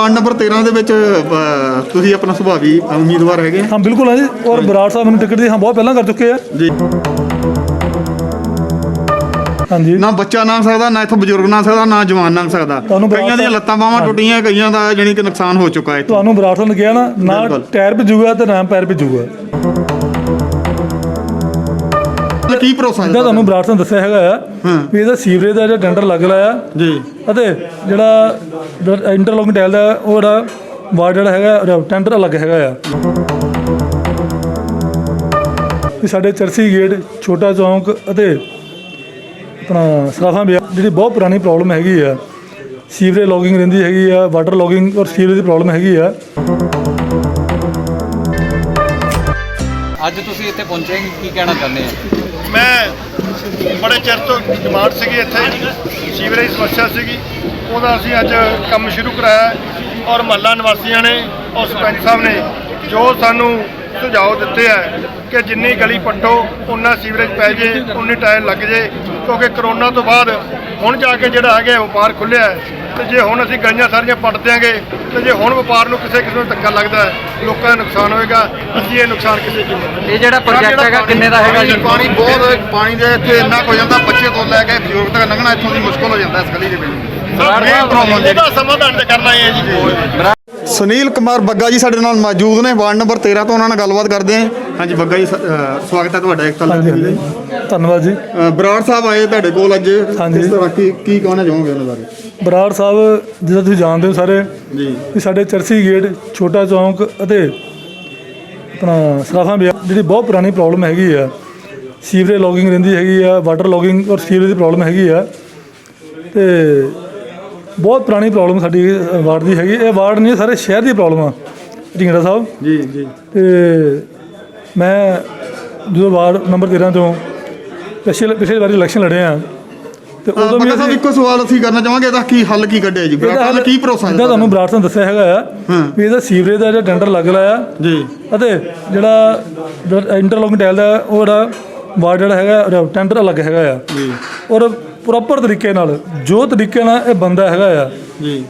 Ward number 13 ਦੇ ਵਿੱਚ ਤੁਸੀਂ ਆਪਣਾ ਸੁਭਾਵੀ ਉਮੀਦਵਾਰ ਹੈਗੇ? ਹਾਂ। ਬਿਲਕੁਲ ਹੈ ਜੀ। ਔਰ ਬਰਾੜ ਸਾਹਿਬ ਮੈਨੂੰ ਟਿਕਟ ਦੀ ਹਾਂ ਬਹੁਤ ਪਹਿਲਾਂ ਕਰ ਚੁੱਕੇ ਆ। ਜੀ। ਹਾਂਜੀ। ਨਾ ਬੱਚਾ ਨਾ ਸਕਦਾ ਨਾ ਇੱਥੋਂ ਬਜ਼ੁਰਗ ਨਾ ਸਕਦਾ ਨਾ ਜਵਾਨ ਨਾ ਸਕਦਾ। ਤੁਹਾਨੂੰ ਕਈਆਂ ਦੀਆਂ ਲੱਤਾਂ ਬਾਹਾਂ ਟੁੱਟੀਆਂ ਕਈਆਂ ਦਾ ਜਾਣੀ ਕਿ ਨੁਕਸਾਨ ਹੋ ਚੁੱਕਾ ਹੈ ਇੱਥੇ। ਤੁਹਾਨੂੰ ਬਰਾੜ ਸਾਹਿਬ ਨੇ ਕਿਹਾ ਨਾ ਨਾ ਬਿਲਕੁਲ। ਟਾਇਰ ਭੇਜੂਗਾ ਤੇ ਨਾ ਪੈਰ ਭੇਜੂਗਾ। ਕੀ ਭਰੋਸਾ ਜਿੱਦਾਂ ਤੁਹਾਨੂੰ ਬਰਾੜ ਸਾਹਿਬ ਨੇ ਦੱਸਿਆ ਹੈਗਾ ਆ ਹਾਂ। ਵੀ ਇਹਦਾ ਸੀਵਰੇਜ ਦਾ ਜਿਹੜਾ ਟੈਂਡਰ ਲੱਗ ਰਿਹਾ ਆ ਜੀ। ਅਤੇ ਜਿਹੜਾ ਇੰਟਰਲੋਕਿੰਗ ਟਾਇਲ ਦਾ ਉਹ ਜਿਹੜਾ ਵਾਰਡ ਜਿਹੜਾ ਹੈਗਾ ਟੈਂਡਰ ਅਲੱਗ ਹੈਗਾ ਆ। ਵੀ ਸਾਡੇ ਚਰਸੀ ਗੇਟ, ਛੋਟਾ ਚੌਂਕ ਅਤੇ ਆਪਣਾ ਸਰਾਫਾ ਬਿਆ ਜਿਹੜੀ ਬਹੁਤ ਪੁਰਾਣੀ ਪ੍ਰੋਬਲਮ ਹੈਗੀ ਆ। ਸੀਵਰੇਜ ਲੌਗਿੰਗ ਰਹਿੰਦੀ ਹੈਗੀ ਆ ਵਾਟਰ ਲੌਗਿੰਗ ਔਰ ਸੀਵਰੇਜ ਦੀ ਪ੍ਰੋਬਲਮ ਹੈਗੀ ਆ। ਅੱਜ ਤੁਸੀਂ ਇੱਥੇ ਪਹੁੰਚੇ, ਕੀ ਕਹਿਣਾ ਚਾਹੁੰਦੇ ਆ ਮੈਂ ਬੜੇ ਚਿਰ ਤੋਂ ਡਿਮਾਂਡ ਸੀਗੀ ਇੱਥੇ, ਸੀਵਰੇਜ ਸਮੱਸਿਆ ਸੀਗੀ। ਉਹਦਾ ਅਸੀਂ ਅੱਜ ਕੰਮ ਸ਼ੁਰੂ ਕਰਾਇਆ ਔਰ ਮਹੱਲਾ ਨਿਵਾਸੀਆਂ ਨੇ, ਔਰ ਸਰਪੰਚ ਸਾਹਿਬ ਨੇ ਜੋ ਸਾਨੂੰ ਸੁਝਾਅ ਦਿੱਤੇ ਆ ਕਿ ਜਿੰਨੀ ਗਲੀ ਪੱਟੋ ਉਨਾ ਸੀਵਰੇਜ ਪੈ ਜੇ ਉਨੀ ਟਾਇਲ ਲੱਗ ਜੇ, ਕਿਉਂਕਿ ਕਰੋਨਾ ਤੋਂ ਬਾਅਦ ਹੁਣ ਜਾ ਕੇ ਜਿਹੜਾ ਹੈਗਾ ਵਪਾਰ ਖੁੱਲਿਆ ਤੇ ਜੇ ਹੁਣ ਅਸੀਂ ਗਲੀਆਂ ਸਾਰੀਆਂ ਪੱਟ ਦਿਆਂਗੇ ਤੇ ਜੇ ਹੁਣ ਵਪਾਰ ਨੂੰ ਕਿਸੇ ਕਿਸੇ ਨੂੰ ਧੱਕਾ ਲੱਗਦਾ ਹੈ ਲੋਕਾਂ ਦਾ ਨੁਕਸਾਨ ਹੋਏਗਾ ਅਸੀਂ ਇਹ ਨੁਕਸਾਨ ਕਿਸੇ ਨਹੀਂ ਇਹ ਜਿਹੜਾ ਪ੍ਰੋਜੈਕਟ ਹੈਗਾ ਕਿੰਨੇ ਦਾ ਹੈਗਾ ਜੀ? ਪਾਣੀ ਬਹੁਤ ਪਾਣੀ ਦੇ ਇੱਥੇ ਇੰਨਾ ਕੁ ਹੋ ਜਾਂਦਾ ਬੱਚੇ ਤੋਂ ਲੈ ਕੇ ਬਜ਼ੁਰਗ ਤੱਕ ਲੰਘਣਾ ਇੱਥੋਂ ਦੀ ਮੁਸ਼ਕਲ ਹੋ ਜਾਂਦਾ ਇਸ ਗਲੀ ਦੇ ਵਿੱਚ। ਇਹ ਪ੍ਰੋਬਲਮ ਇਹਦਾ ਸਮਾਧਾਨ ਤੇ ਕਰਨਾ ਹੈ ਜੀ। ਸੁਨੀਲ ਕੁਮਾਰ ਬੱਗਾ ਜੀ ਸਾਡੇ ਨਾਲ ਮੌਜੂਦ ਨੇ ਵਾਰਡ ਨੰਬਰ 13 ਤੋਂ ਉਹਨਾਂ ਨਾਲ ਗੱਲਬਾਤ ਕਰਦੇ ਹਾਂ। ਹਾਂਜੀ ਬੱਗਾ ਜੀ ਸ- ਅਹ ਸਵਾਗਤ ਹੈ ਤੁਹਾਡਾ ਇੱਕ ਹਾਂਜੀ ਤਲਾ ਹਾਂਜੀ। ਧੰਨਵਾਦ ਜੀ। ਬਰਾੜ ਸਾਹਿਬ ਆਏ ਤੁਹਾਡੇ ਕੋਲ ਅੱਜ। ਹਾਂਜੀ। ਇਸ ਤਰ੍ਹਾਂ ਕੀ ਕੀ ਕਹਿਣਾ ਚਾਹੋਗੇ ਉਹਨਾਂ ਬਾਰੇ? ਬਰਾੜ ਸਾਹਿਬ ਜਿੱਦਾਂ ਤੁਸੀਂ ਜਾਣਦੇ ਹੋ ਸਾਰੇ ਜੀ। ਸਾਡੇ ਚਰਸੀ ਗੇਟ ਛੋਟਾ ਚੌਂਕ ਅਤੇ ਆਪਣਾ ਸਰਾਫਾਂ ਬਿਆ ਜਿਹੜੀ ਬਹੁਤ ਪੁਰਾਣੀ ਪ੍ਰੋਬਲਮ ਹੈਗੀ ਆ। ਸੀਵਰੇਜ ਲੌਗਿੰਗ ਰਹਿੰਦੀ ਹੈਗੀ ਆ ਵਾਟਰ ਲੌਗਿੰਗ ਔਰ ਸੀਵਰੇਜ ਦੀ ਪ੍ਰੋਬਲਮ ਹੈਗੀ ਆ। ਤੇ ਬਹੁਤ ਪੁਰਾਣੀ ਪ੍ਰੋਬਲਮ ਸਾਡੀ ਵਾਰਡ ਦੀ ਹੈਗੀ। ਇਹ ਵਾਰਡ ਨਹੀਂ ਸਾਰੇ ਸ਼ਹਿਰ ਦੀ ਪ੍ਰੋਬਲਮ ਆ ਢਿੰਗੜਾ ਸਾਹਿਬ। ਜੀ ਜੀ। ਤੇ ਮੈਂ ਜਦੋਂ ਵਾਰਡ ਨੰਬਰ 13 ਤੋਂ ਪਿਛਲੇ ਪਿਛਲੇ ਵਾਰੀ ਇਲੈਕਸ਼ਨ ਲੜੇ ਆ ਤੇ ਉਦੋਂ ਵੀ ਬੱਗਾ ਸਾਹਿਬ ਅਸੀਂ ਇੱਕੋ ਸਵਾਲ ਅਸੀਂ ਕਰਨਾ ਚਾਹਾਂਗੇ ਇਹਦਾ ਕੀ ਹੱਲ ਕੀ ਕੱਢਿਆ ਜੀ? ਇਹਦਾ ਸਾਹਿਬ ਨੇ ਕੀ ਭਰੋਸਾ ਜਿੱਦਾਂ ਤੁਹਾਨੂੰ ਬਰਾੜ ਸਾਹਿਬ ਨੇ ਦੱਸਿਆ ਹੈਗਾ ਆ ਹਾਂ। ਵੀ ਇਹਦਾ ਸੀਵਰੇਜ ਦਾ ਜਿਹੜਾ ਟੈਂਡਰ ਲੱਗ ਰਿਹਾ ਆ ਜੀ। ਅਤੇ ਜਿਹੜਾ ਇੰਟਰਲੋਕਿੰਗ ਟਾਇਲ ਦਾ ਉਹ ਜਿਹੜਾ ਵਾਰਡ ਜਿਹੜਾ ਹੈਗਾ ਟੈਂਡਰ ਅਲੱਗ ਹੈਗਾ ਆ ਜੀ। ਔਰ ਪ੍ਰੋਪਰ ਤਰੀਕੇ ਨਾਲ ਜੋ ਤਰੀਕੇ ਨਾਲ ਇਹ ਬੰਦਾ ਹੈਗਾ ਆ ਜੀ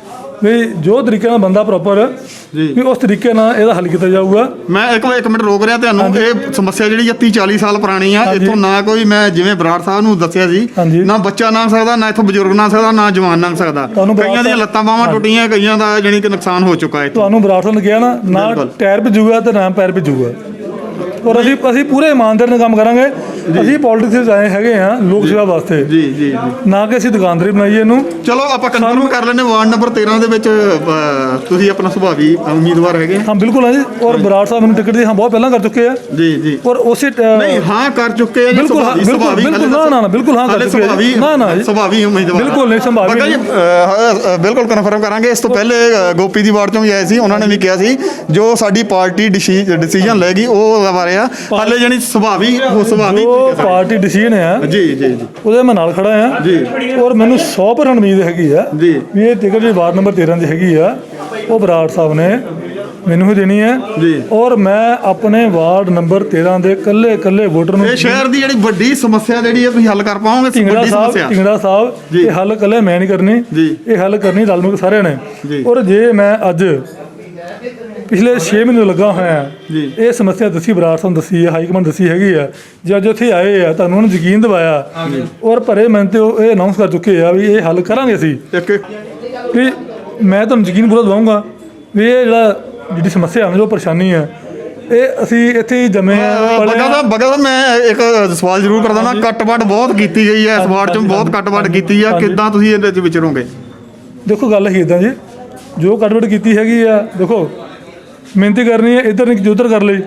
ਵੀ ਜੋ ਤਰੀਕੇ ਨਾਲ ਬੰਦਾ ਪ੍ਰੋਪਰ ਜੀ। ਵੀ ਉਸ ਤਰੀਕੇ ਨਾਲ ਇਹਦਾ ਹੱਲ ਕੀਤਾ ਜਾਊਗਾ ਮੈਂ ਇੱਕ ਇੱਕ ਮਿੰਟ ਰੋਕ ਰਿਹਾ ਤੁਹਾਨੂੰ ਇਹ ਸਮੱਸਿਆ ਜਿਹੜੀ 30 40 ਸਾਲ ਪੁਰਾਣੀ ਆ। ਇੱਥੋਂ ਨਾ ਕੋਈ ਮੈਂ ਜਿਵੇਂ ਬਰਾੜ ਸਾਹਿਬ ਨੂੰ ਦੱਸਿਆ ਸੀ। ਨਾ ਬੱਚਾ ਨਾ ਸਕਦਾ ਨਾ ਇੱਥੋਂ ਬਜ਼ੁਰਗ ਨਾ ਸਕਦਾ ਨਾ ਜਵਾਨ ਨਾ ਸਕਦਾ ਕਈਆਂ ਦੀਆਂ ਲੱਤਾਂ ਬਾਹਾਂ ਟੁੱਟੀਆਂ ਕਈਆਂ ਦਾ ਜਾਣੀ ਕਿ ਨੁਕਸਾਨ ਹੋ ਚੁੱਕਾ ਹੈ। ਤੁਹਾਨੂੰ ਬਰਾੜ ਸਾਹਿਬ ਨੇ ਕਿਹਾ ਨਾ ਨਾ। ਟਾਇਰ ਭੇਜੂਗਾ ਤੇ ਨਾ ਪੈਰ ਭੇਜੂਗਾ ਔਰ ਅਸੀਂ ਅਸੀਂ ਪੂਰੇ ਇਮਾਨਦਾਰ ਨਾਲ ਕੰਮ ਕਰਾਂਗੇ ਅਸੀਂ ਪੋਲਿਟਿਕਸ ਵਿੱਚ ਆਏ ਹੈਗੇ ਆ ਲੋਕ ਸੇਵਾ ਵਾਸਤੇ। ਜੀ ਜੀ ਜੀ। ਨਾ ਕਿ ਅਸੀਂ ਦੁਕਾਨਦਾਰੀ ਬਣਾਈਏ ਇਹਨੂੰ। ਚਲੋ ਆਪਾਂ ਕਨਫਰਮ ਕਰ ਲੈਨੇ ਵਾਰਡ ਨੰਬਰ 13 ਦੇ ਵਿੱਚ ਤੁਸੀਂ ਆਪਣਾ ਸੁਭਾਵੀ ਉਮੀਦਵਾਰ ਹੈਗੇ। ਆ? ਹਾਂ ਬਿਲਕੁਲ ਹੈ ਜੀ। ਔਰ ਬਰਾੜ ਸਾਹਿਬ ਮੈਨੂੰ ਟਿਕਟ ਦੀ ਹਾਂ ਬਹੁਤ ਪਹਿਲਾਂ ਕਰ ਚੁੱਕੇ ਆ। ਜੀ ਜੀ। ਔਰ ਉਸੇ ਟ- ਨਹੀਂ ਹਾਂ ਕਰ ਚੁੱਕੇ ਆ ਜੀ ਬਿਲਕੁਲ ਹਾਂ, ਸੁਭਾਵੀ ਬਿਲਕੁਲ, ਸੁਭਾਵੀ ਬਿਲਕੁਲ, ਨਾ, ਨਾ, ਨਾ, ਬਿਲਕੁਲ ਹਾਂ ਕਰ ਹਾਲੇ ਚੁੱਕੇ ਆ। ਸੁਭਾਵੀ ਨਾ, ਨਾ ਜੀ। ਸੁਭਾਵੀ ਉਮੀਦਵਾਰ ਬਿਲਕੁਲ ਨਹੀਂ, ਸੰਭਾਵੀ ਜੀ ਨਹੀਂ। ਬਿਲਕੁਲ ਕਨਫਰਮ ਕਰਾਂਗੇ। ਇਸ ਤੋਂ ਪਹਿਲੇ ਗੋਪੀ ਦੀ ਵਾਰਡ ਚੋਂ ਵੀ ਆਏ ਸੀ ਉਹਨਾਂ ਨੇ ਵੀ ਕਿਹਾ ਸੀ ਜੋ ਸਾਡੀ ਪਾਰਟੀ ਡਿਸੀਜਨ ਲੈਗੀ ਉਹ ਬਾਰੇ ਆ। ਹਾਲੇ ਜਾਨੀ ਸੁਭਾਵੀ ਉਹ ਸੁਭਾਵੀ ਜੋ ਪਾਰਟੀ ਡਿਸੀਜਨ ਆ ਜੀ ਜੀ ਜੀ ਉਹਦੇ ਮੈਂ ਨਾਲ ਖੜਾ ਆ ਜੀ। ਔਰ ਮੈਨੂੰ 100% ਉਮੀਦ ਹੈਗੀ ਆ ਜੀ। ਵੀ ਇਹ ਟਿਕਟ ਜਿਹੜੀ ਵਾਰਡ ਨੰਬਰ 13 ਦੀ ਹੈਗੀ ਆ ਉਹ ਬਰਾੜ ਸਾਹਿਬ ਨੇ ਮੈਨੂੰ ਹੀ ਦੇਣੀ ਹੈ ਜੀ। ਔਰ ਮੈਂ ਆਪਣੇ ਵਾਰਡ ਨੰਬਰ 13 ਦੇ ਕੱਲੇ ਕੱਲੇ ਵੋਟਰ ਨੂੰ ਇਹ ਸ਼ਹਿਰ ਦੀ ਜਿਹੜੀ ਵੱਡੀ ਸਮੱਸਿਆ ਜਿਹੜੀ ਹੈ ਤੁਸੀਂ ਹੱਲ ਕਰ ਪਾਓਗੇ ਢਿੰਗੜਾ ਵੱਡੀ ਸਾਹਿਬ ਸਮੱਸਿਆ ਸਾਹਿਬ ਜੀ। ਇਹ ਹੱਲ ਕੱਲੇ ਮੈਂ ਨਹੀਂ ਕਰਨੀ ਜੀ। ਇਹ ਹੱਲ ਕਰਨੀ ਰਲ ਮਿਲ ਕੇ ਸਾਰਿਆਂ ਨੇ ਜੀ। ਔਰ ਜੇ ਮੈਂ ਅੱਜ ਪਿਛਲੇ 6 ਮਹੀਨੇ ਲੱਗਾ ਹੋਇਆ ਜੀ। ਇਹ ਸਮੱਸਿਆ ਦੱਸੀ ਬਰਾੜ ਸਾਹਿਬ ਦੱਸੀ ਹੈ ਹਾਈ ਕਮਾਂਡ ਦੱਸੀ ਹੈਗੀ ਆ ਜੇ ਅੱਜ ਉੱਥੇ ਆਏ ਆ ਤੁਹਾਨੂੰ ਉਹਨਾਂ ਯਕੀਨ ਦਿਵਾਇਆ। ਔਰ ਭਰੇ ਮਨ ਤੇ ਉਹ ਇਹ ਅਨਾਉਂਸ ਕਰ ਚੁੱਕੇ ਆ ਵੀ ਇਹ ਹੱਲ ਕਰਾਂਗੇ ਅਸੀਂ। ਇੱਕ ਵੀ ਮੈਂ ਤੁਹਾਨੂੰ ਯਕੀਨ ਪੂਰਾ ਦਵਾਉਂਗਾ ਵੀ ਇਹ ਜਿਹੜਾ ਜਿਹੜੀ ਸਮੱਸਿਆ ਹੈ ਜੋ ਪਰੇਸ਼ਾਨੀ ਹੈ ਇਹ ਅਸੀਂ ਇੱਥੇ ਹੀ ਜੰਮੇ ਬਗਾ। ਦਾ ਬਗਾ ਦਾ ਮੈਂ ਇੱਕ ਸਵਾਲ ਜ਼ਰੂਰ ਕਰਦਾ ਨਾ ਕੱਟਵੱਟ ਬਹੁਤ ਕੀਤੀ ਗਈ ਹੈ ਇਸ ਵਾਰਡ ਚ ਬਹੁਤ ਕੱਟਵੱਟ ਕੀਤੀ ਆ। ਕਿੱਦਾਂ ਤੁਸੀਂ ਇਹਦੇ ਚ ਵਿਚਰੋਗੇ ਦੇਖੋ ਗੱਲ ਹੀ ਇਦਾਂ ਜੀ। ਜੋ ਕਟਵਟ ਕੀਤੀ ਹੈਗੀ ਆ ਦੇਖੋ ਮਿਹਨਤੀ ਕਰਨੀ ਹੈ ਇੱਧਰ ਨਹੀਂ ਉਧਰ ਕਰ ਲਈ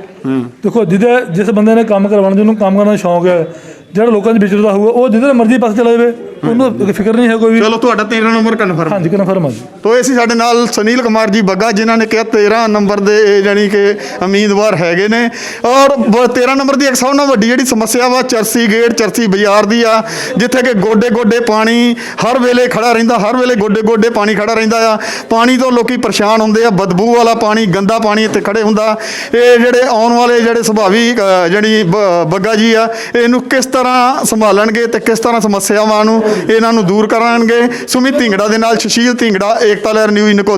ਦੇਖੋ ਜਿਹਦੇ ਜਿਸ ਬੰਦੇ ਨੇ ਕੰਮ ਕਰਵਾਉਣ ਜਿਹਨੂੰ ਕੰਮ ਕਰਨ ਦਾ ਸ਼ੌਂਕ ਹੈ ਜਿਹੜਾ ਲੋਕਾਂ 'ਚ ਵਿਚਰਦਾ ਹੋਊਗਾ ਉਹ ਜਿੱਧਰ ਮਰਜ਼ੀ ਪਾਸੇ ਚਲਾ ਜਾਵੇ ਉਹਨੂੰ ਫਿਕਰ ਨਹੀਂ ਹੈ ਕੋਈ ਵੀ। ਚਲੋ ਤੁਹਾਡਾ 13 ਨੰਬਰ ਕਨਫਰਮ ਹਾਂਜੀ ਕਨਫਰਮ ਆ ਜੀ। ਤੋ ਇਹ ਸੀ ਸਾਡੇ ਨਾਲ ਸੁਨੀਲ ਕੁਮਾਰ ਜੀ ਬੱਗਾ ਜਿਨ੍ਹਾਂ ਨੇ ਕਿਹਾ 13 ਨੰਬਰ ਦੇ ਇਹ ਜਾਨੀ ਕਿ ਉਮੀਦਵਾਰ ਹੈਗੇ ਨੇ। ਔਰ ਬ- 13 ਨੰਬਰ ਦੀ ਇੱਕ ਸਭ ਨਾਲੋਂ ਵੱਡੀ ਜਿਹੜੀ ਸਮੱਸਿਆ ਵਾ ਚਰਸੀ ਗੇਟ ਚਰਸੀ ਬਾਜ਼ਾਰ ਦੀ ਆ ਜਿੱਥੇ ਕਿ ਗੋਡੇ ਗੋਡੇ ਪਾਣੀ ਹਰ ਵੇਲੇ ਖੜਾ ਰਹਿੰਦਾ ਹਰ ਵੇਲੇ ਗੋਡੇ ਗੋਡੇ ਪਾਣੀ ਖੜਾ ਰਹਿੰਦਾ ਆ। ਪਾਣੀ ਤੋਂ ਲੋਕੀ ਪਰੇਸ਼ਾਨ ਹੁੰਦੇ ਆ ਬਦਬੂ ਵਾਲਾ ਪਾਣੀ ਗੰਦਾ ਪਾਣੀ ਇੱਥੇ ਖੜੇ ਹੁੰਦਾ। ਇਹ ਜਿਹੜੇ ਆਉਣ ਵਾਲੇ ਜਿਹੜੇ ਸੁਭਾਵੀ ਜਿਹੜੀ ਬੱਗਾ ਜੀ ਆ ਇਹਨੂੰ ਕਿਸ ਤਰ੍ਹਾਂ ਸੰਭਾਲਣਗੇ ਤੇ ਕਿਸ ਤਰ੍ਹਾਂ ਸਮੱਸਿਆਵਾਂ ਨੂੰ ਇਹਨਾਂ ਨੂੰ ਦੂਰ ਕਰਨਗੇ ਸੁਮਿਤ ਢਿੰਗੜਾ ਦੇ ਨਾਲ ਸੁਸ਼ੀਲ ਢਿੰਗੜਾ, ਏਕਤਾ ਲਹਿਰ ਨਿਊਜ਼ ਨਕੋ